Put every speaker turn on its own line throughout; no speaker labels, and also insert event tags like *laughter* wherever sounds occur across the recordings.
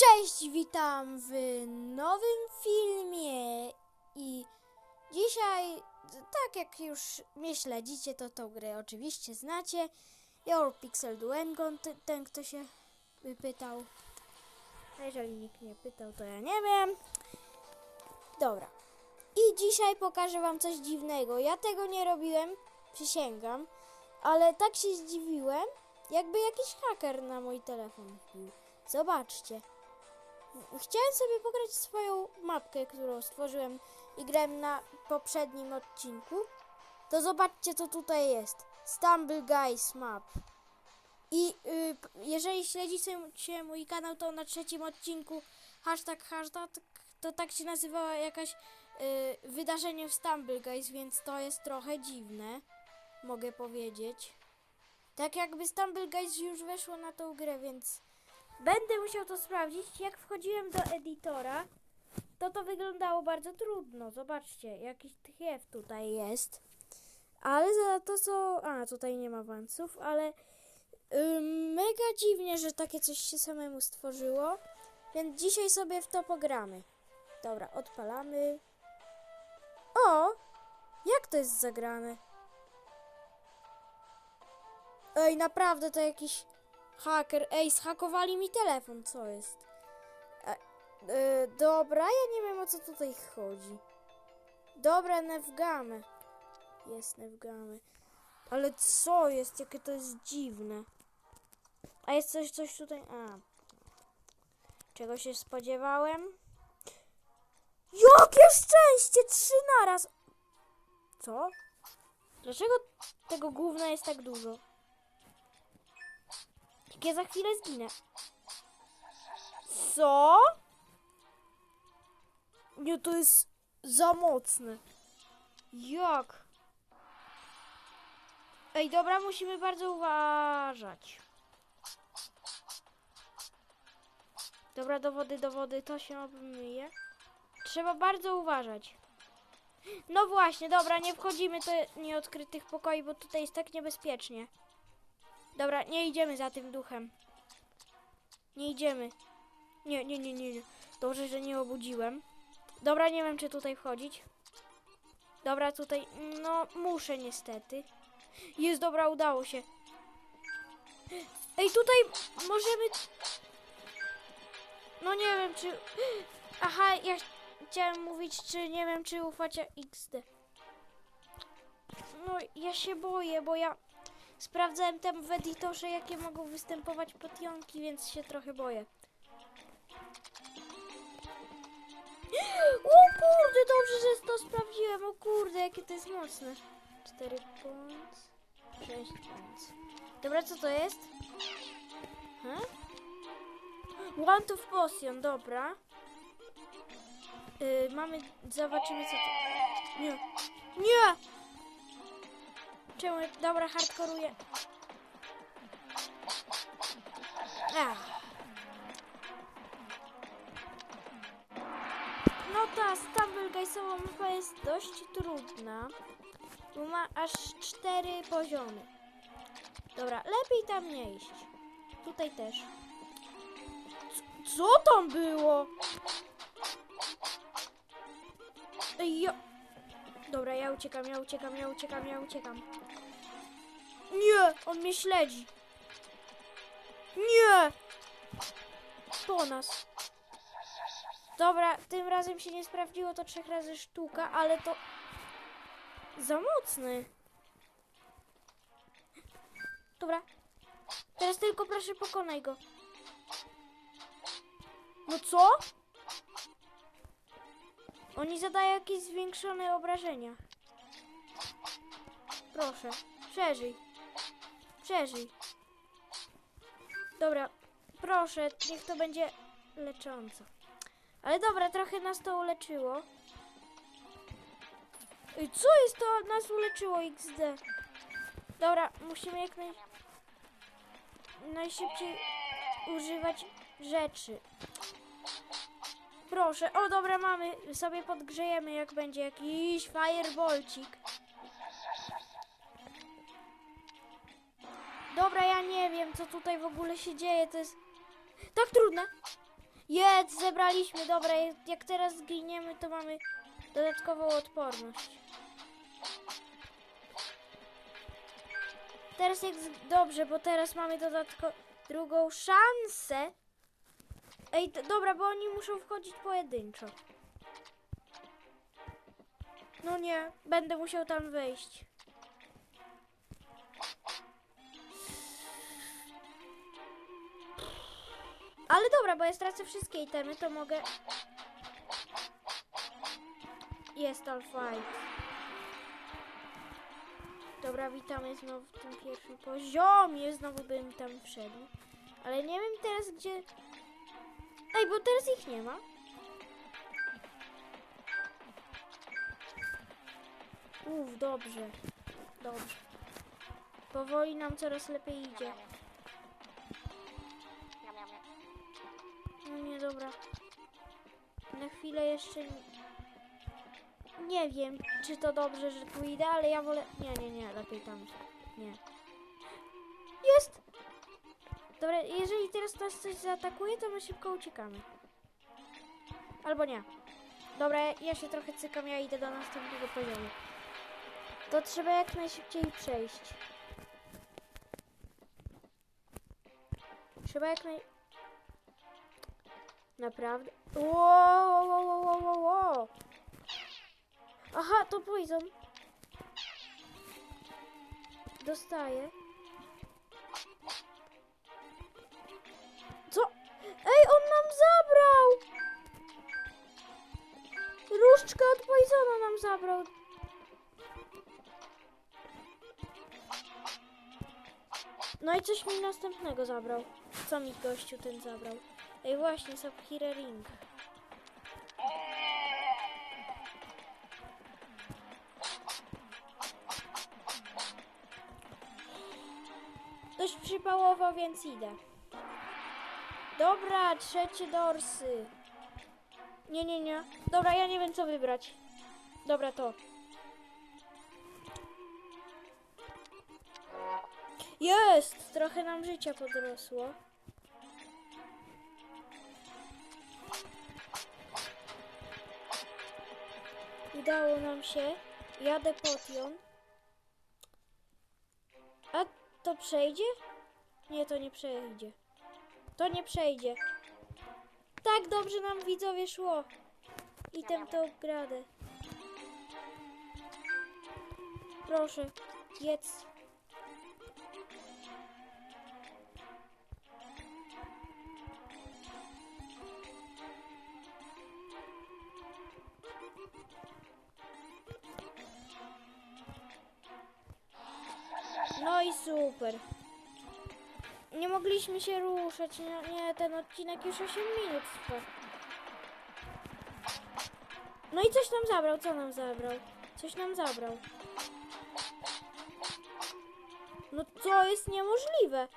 Cześć, witam w nowym filmie i dzisiaj, tak jak już mnie śledzicie, to tą grę oczywiście znacie. Your Pixel Duengon, t- ten kto się pytał. A jeżeli nikt nie pytał, to ja nie wiem. Dobra. I dzisiaj pokażę wam coś dziwnego. Ja tego nie robiłem, przysięgam, ale tak się zdziwiłem, jakby jakiś haker na mój telefon. Zobaczcie. Chciałem sobie pograć swoją mapkę, którą stworzyłem i grałem na poprzednim odcinku. To zobaczcie, co tutaj jest. Stumble Guys Map. I y, jeżeli śledzicie mój kanał, to na trzecim odcinku hashtag hashtag, to tak się nazywała jakaś y, wydarzenie w Stumble Guys, więc to jest trochę dziwne, mogę powiedzieć. Tak jakby Stumble Guys już weszło na tą grę, więc Będę musiał to sprawdzić. Jak wchodziłem do editora, to to wyglądało bardzo trudno. Zobaczcie, jakiś tchiew tutaj jest. Ale za to co... A, tutaj nie ma awansów, ale ym, mega dziwnie, że takie coś się samemu stworzyło. Więc dzisiaj sobie w to pogramy. Dobra, odpalamy. O! Jak to jest zagrane? Ej, naprawdę to jakiś Haker, ej, zhakowali mi telefon, co jest? E, e, dobra, ja nie wiem o co tutaj chodzi. Dobra, Nevgamy. Jest Nevgamy. Ale co jest? Jakie to jest dziwne. A jest coś, coś tutaj... A. Czego się spodziewałem? Jakie szczęście! Trzy naraz! Co? Dlaczego tego gówna jest tak dużo? Ja za chwilę zginę. Co? Nie, to jest za mocne. Jak? Ej, dobra, musimy bardzo uważać. Dobra, do wody, do wody, to się obmyje. Trzeba bardzo uważać. No właśnie, dobra, nie wchodzimy do nieodkrytych pokoi, bo tutaj jest tak niebezpiecznie. Dobra, nie idziemy za tym duchem. Nie idziemy. Nie, nie, nie, nie. Dobrze, że nie obudziłem. Dobra, nie wiem, czy tutaj wchodzić. Dobra, tutaj. No, muszę niestety. Jest, dobra, udało się. Ej, tutaj możemy. No nie wiem, czy. Aha, ja chciałem mówić, czy nie wiem, czy ufacie XD. No, ja się boję, bo ja. Sprawdzałem tam w editorze, jakie mogą występować potionki, więc się trochę boję. O kurde, dobrze, że to sprawdziłem. O kurde, jakie to jest mocne. 4 points, 6 points. Dobra, co to jest? Huh? Want of potion, dobra. Yy, mamy, zobaczymy co to... Nie, nie! Czemu? Dobra, hardkoruję. No ta Stumble Guysowa mapa jest dość trudna. Bo ma aż cztery poziomy. Dobra, lepiej tam nie iść. Tutaj też. C- co tam było? Ej, ja... Dobra, ja uciekam, ja uciekam, ja uciekam, ja uciekam. Nie, on mnie śledzi. Nie! Po nas. Dobra, tym razem się nie sprawdziło, to trzech razy sztuka, ale to za mocny. Dobra. Teraz tylko proszę pokonaj go. No co? Oni zadają jakieś zwiększone obrażenia. Proszę, przeżyj. Przeżyj. Dobra, proszę, niech to będzie lecząco. Ale dobra, trochę nas to uleczyło. Ej, co jest to? Nas uleczyło XD. Dobra, musimy jak naj... najszybciej używać rzeczy. Proszę, o dobra, mamy, sobie podgrzejemy jak będzie jakiś fireballcik. Dobra, ja nie wiem, co tutaj w ogóle się dzieje, to jest tak trudne. Jedz, zebraliśmy. Dobra, jak- teraz zginiemy, to mamy dodatkową odporność. Teraz jak... Dobrze, bo teraz mamy dodatko... drugą szansę. Ej, dobra, bo oni muszą wchodzić pojedynczo. No nie, będę musiał tam wejść. Ale dobra, bo ja stracę wszystkie itemy, to mogę... Jest all fight. Dobra, witamy znowu w tym pierwszym poziomie. Znowu bym tam wszedł. Ale nie wiem teraz gdzie... Ej, bo teraz ich nie ma. Uff, dobrze. Dobrze. Powoli nam coraz lepiej idzie. Dobra. Na chwilę jeszcze nie, wiem, czy to dobrze, że tu idę, ale ja wolę... Nie, nie, nie, lepiej tam. Nie. Jest! Dobra, jeżeli teraz nas coś zaatakuje, to my szybko uciekamy. Albo nie. Dobra, ja się trochę cykam, ja idę do następnego poziomu. To trzeba jak najszybciej przejść. Trzeba jak naj... Naprawdę? Wow, wow, wow, wow, wow. Aha, to poison. Dostaję. Co? Ej, on nam zabrał! Różdżkę od poisona nam zabrał. No i coś mi następnego zabrał. Co mi gościu ten zabrał? Ej, właśnie, Sapphire Ring. Dość przypałowo, więc idę. Dobra, trzecie dorsy. Nie, nie, nie. Dobra, ja nie wiem co wybrać. Dobra, to. Jest! Trochę nam życia podrosło. Udało nam się. Jadę potion. A to przejdzie? Nie, to nie przejdzie. To nie przejdzie. Tak dobrze nam widzowie szło. I tem to upgradę. Proszę, jedz. No i super. Nie mogliśmy się ruszać. Nie, nie ten odcinek już 8 minut. No i coś nam zabrał. Co nam zabrał? Coś nam zabrał. No to jest niemożliwe.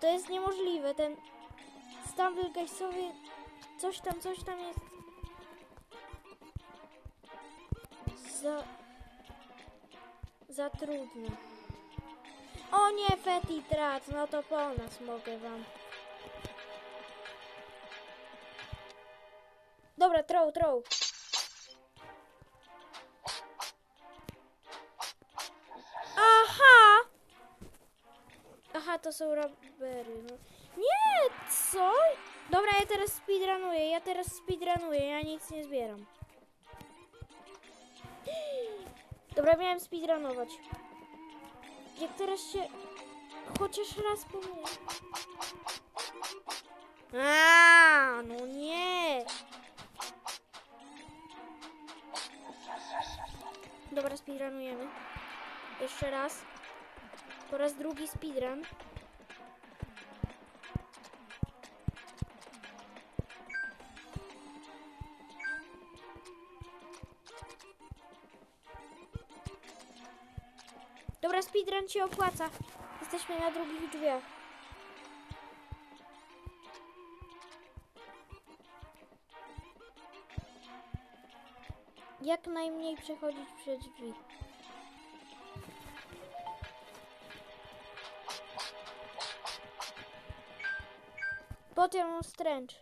To jest niemożliwe. Ten Stumble sobie coś tam, coś tam jest. Za... Za trudne. O nie, Feti no to po nas mogę wam. Dobra, throw, throw. Aha! Aha, to są robery. No. Nie, co? Dobra, ja teraz speedrunuję, ja teraz speedrunuję, ja nic nie zbieram. Dobra, miałem speedrunować. Jak teraz się chociaż raz pomylił. A, no nie. Dobra, speedrunujemy. Jeszcze raz. Po raz drugi speedrun. Dobra, speedrun się opłaca. Jesteśmy na drugich drzwiach. Jak najmniej przechodzić przez drzwi. Potion stręcz.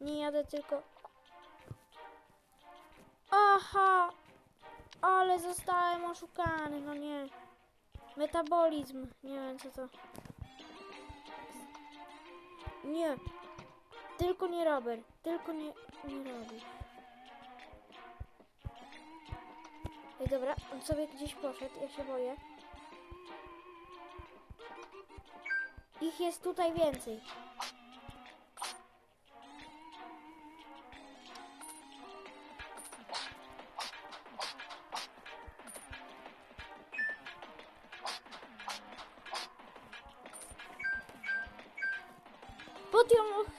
Nie jadę tylko. Aha! Ale zostałem oszukany, no nie. Metabolizm. Nie wiem co to. Nie. Tylko nie Robert. Tylko nie, nie robi. Ej, dobra, on sobie gdzieś poszedł, ja się boję. Ich jest tutaj więcej.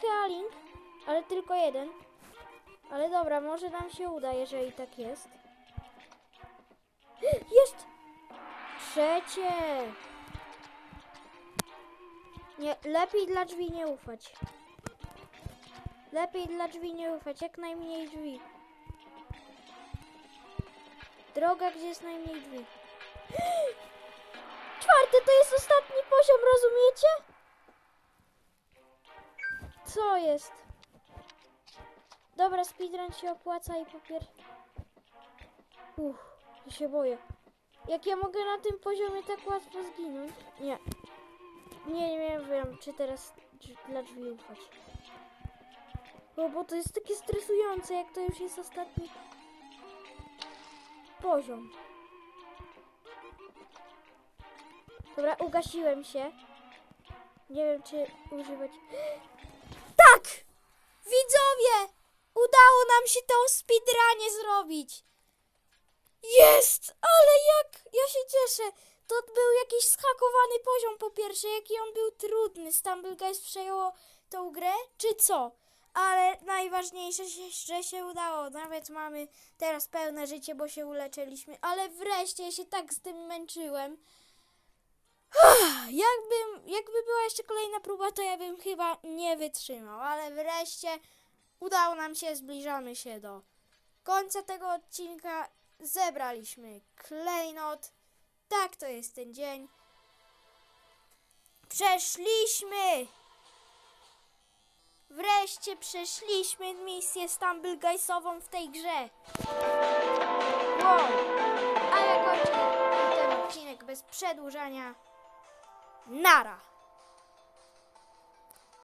Healing, ale tylko jeden. Ale dobra, może nam się uda, jeżeli tak jest. *gasps* Jest! Trzecie! Nie, lepiej dla drzwi nie ufać. Lepiej dla drzwi nie ufać, jak najmniej drzwi. Droga, gdzie jest najmniej drzwi. *gasps* Czwarty to jest ostatni poziom, rozumiecie? Co jest? Dobra, speedrun się opłaca i popier... Uff, ja się boję. Jak ja mogę na tym poziomie tak łatwo zginąć? Nie. Nie, nie wiem, czy teraz dla drzwi ufać. Bo, bo to jest takie stresujące, jak to już jest ostatni poziom. Dobra, ugasiłem się. Nie wiem, czy używać... Tak! Widzowie! Udało nam się w speedrunie zrobić! Jest! Ale jak... Ja się cieszę! To był jakiś schakowany poziom po pierwsze, jaki on był trudny. Stumble Guys przejęło tą grę, czy co? Ale najważniejsze, że się udało. Nawet mamy teraz pełne życie, bo się uleczyliśmy. Ale wreszcie ja się tak z tym męczyłem. Jakbym, jakby była jeszcze kolejna próba, to ja bym chyba nie wytrzymał. Ale wreszcie udało nam się, zbliżamy się do końca tego odcinka. Zebraliśmy klejnot. Tak to jest ten dzień. Przeszliśmy! Wreszcie przeszliśmy misję Stumble Guysową w tej grze. Wow! A ja kończę ten odcinek bez przedłużania. nada.